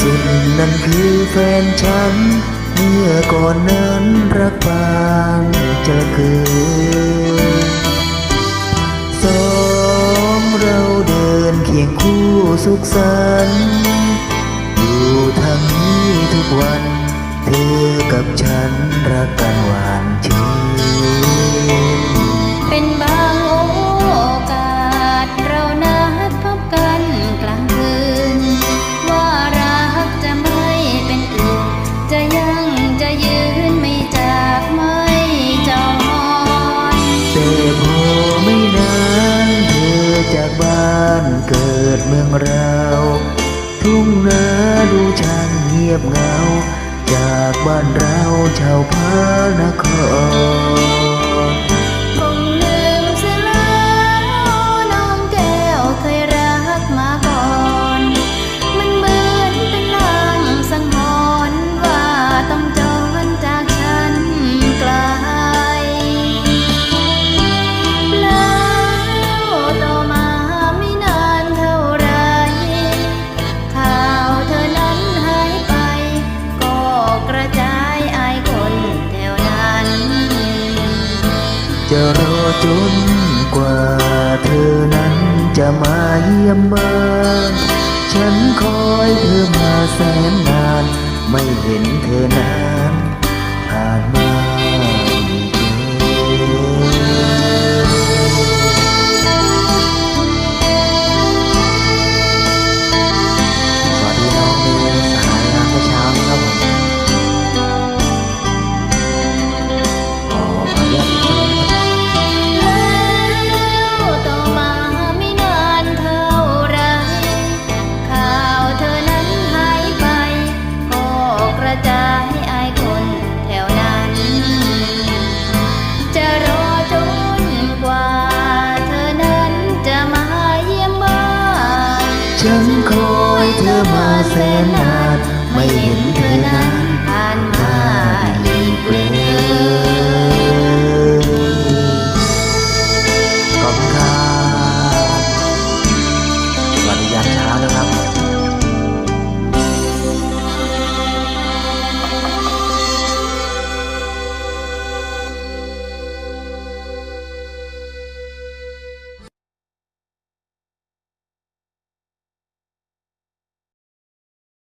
สุดนั่นคือแฟนฉัน เมื่อก่อนนั้นรักปานจะเกินสองเราเดินเคียงคู่สุขสันต์อยู่ทางนี้ทุกวัน เธอกับฉันรักกัน ดเมืองเรา ทุ่งนาดูช่างเงียบเหงา จากบ้านเราชาวพานคร จะรอจนกว่าเธอนั้นจะมาเยี่ยมบ้านฉันคอยเธอมาแสนนาน ไม่เห็นเธอนานผ่านมา ฉันคอยเธอมาแสนนาน ไม่เห็นเธอนาน